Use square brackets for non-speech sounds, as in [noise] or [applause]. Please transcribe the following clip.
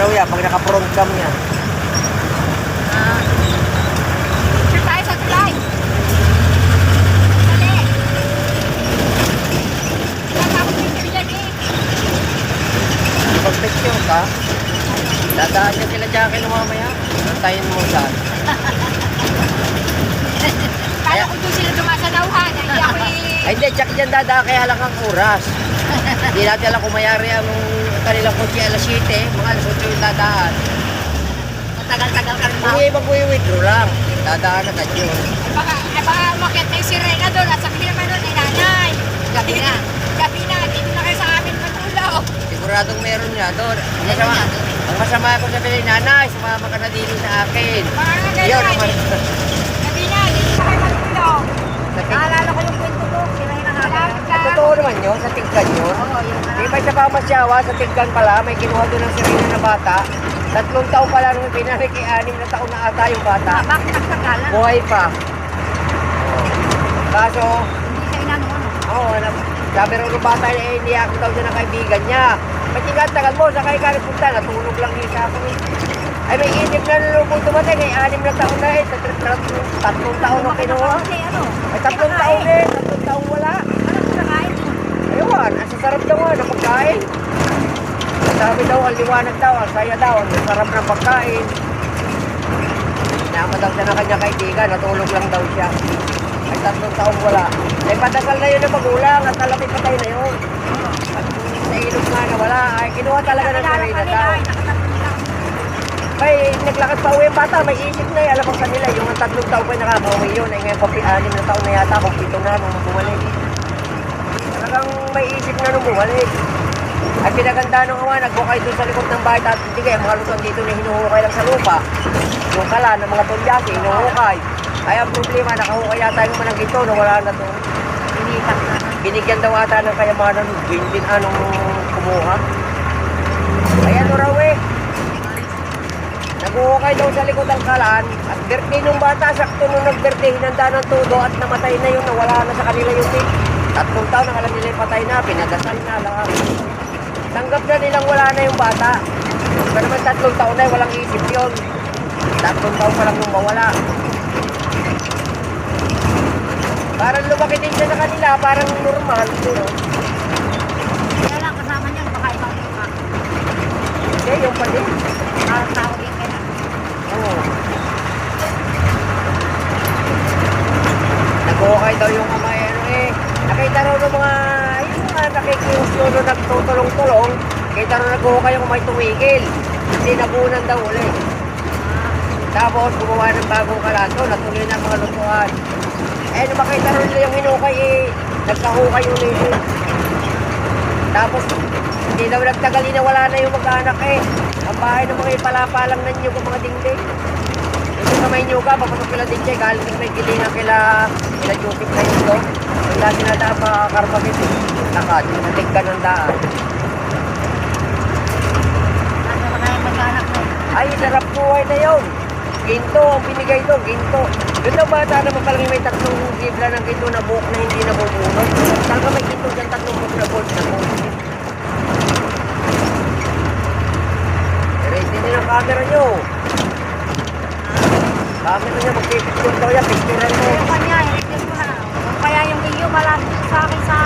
raw yan pag naka-front cam niya. Ah. Sir, tayo sa tulay. Dali. Tatapos picture dyan eh. Pag picture ka, dadaan niya sila Jackie no mamaya. Antayin mo saan. Kala ko doon sila dumasanawhan. Ay, ako eh. [laughs] Ay hindi, check dyan dadaan kaya lang ang oras. Hindi natin alam kung mayari ang kanilang kotse alas 7, mga alas 8 yung dadaan. Matagal-tagal ka rin Kung yung ibang kuya withdraw lang, dadaan agad yun. Baka, ay, baka umakyat na yung sirena doon at sabihin naman doon, ay nanay. Gabi na. [laughs] Gabi na, dito na kayo sa amin matulog. Siguradong meron nga doon. Ang masama, ang masama ko sabihin, nanay, sumama ka na dito sa akin. Baka nga Yun, ganyan. naman. Gabi na, dito na kayo matulog. Naalala ko yung kwento ko, sirena nga ba? Totoo naman yun, sa tigkan yun. Oo, yung Di ba sa pamasyawa, sa tigkan pala, may kinuha doon ng sirena na bata. Tatlong taon pala nung pinarik, eh, anim na taon na ata yung bata. Ah, bakit nagtagalan? Buhay pa. Oh. Kaso, Hindi siya inano ano. Oo, sabi rin ng bata eh, hindi ako daw siya ng kaibigan niya. Ba't yung tagal mo, sakay ka rin punta, natulog lang din sa akin. Ay, may inip na nalubog dumating, eh, anim na taon na eh, sa tatlong, tatlong taon na kinuha. Ano? Ay, tatlong taon eh, tatlong taon wala. Ano kung nakain? Ayun, ang sasarap daw nga ng pagkain. Sabi daw, ang liwanag daw, ang saya daw, ang sarap ng pagkain. Sinama daw siya ng kanya kaibigan, natulog lang daw siya. Ay, tatlong taon wala. Ay, patagal na yun ng magulang, at alam patay na yun. At sa ilog nga na wala, ay kinuha talaga ng nila, daw. May naglakad pa uwi yung bata, may isip na eh. Alam ko kanila, yung ang tatlong taon pa nakakauwi yun. Ay ngayon, papi, anim na taon na yata, kung pito na nung bumalik. Talagang may isip na bumalik. Ay pinaganda nung awa, nagbukay doon sa likod ng bahay. Tapos hindi kayo, mga lutong dito na hinuhukay lang sa lupa. Yung kala ng mga tulyasi, hinuhukay. Ay ang problema, nakahukay yata yung manang ito na wala na doon. Initak na. Binigyan daw ata ng kayamanan ng din anong kumuha. Ay ano raw eh. Naguhukay daw sa likod ng kalan at birthday nung bata, sakto nung nag-birthday, hinanda ng todo at namatay na yun, nawala na sa kanila yung tip. Tatlong taon, ang alam nila yung patay na, pinadasal na lahat. Tanggap na nilang wala na yung bata. Ba naman tatlong taon na, walang isip yun. Tatlong taon pa lang nung mawala. Parang lumaki din siya sa kanila, parang normal. Pero, Kaya lang kasama niyan, baka ibang iba. hindi, yung pa din. Parang tao din kaya. Oo. Nag-okay daw yung ama eh. Nakita raw ng mga, yung mga nakikiusyo na nagtutulong-tulong. Nakita raw nag-okay yung may tumigil. Hindi nabunan daw ulit. Tapos gumawa ng bagong kalato, natuloy na ang mga lutuan. Eh, nung makita nila yung hinukay eh, nagkahukay ulit eh. Tapos, hindi daw nagtagal na wala na yung mag-anak eh. Ang bahay ng mga ipalapalang na nyo mga dingding. Ito sa may nyuga, papasok kila din siya, galing may gilingan kila, kila Joseph na doon. Wala sila na makakarmagit eh. Lakad, natig ka ng daan. Na kaya? Ay, sarap buhay na yun. Ginto, ang binigay doon, ginto. Doon daw bata naman palang may tatlong gibla ng ginto na buhok na hindi nabubunod. Bakit niya magpipicture daw yan? Picturean mo. Ayoko niya, i-review mo na. Kaya yung video malas sa akin sa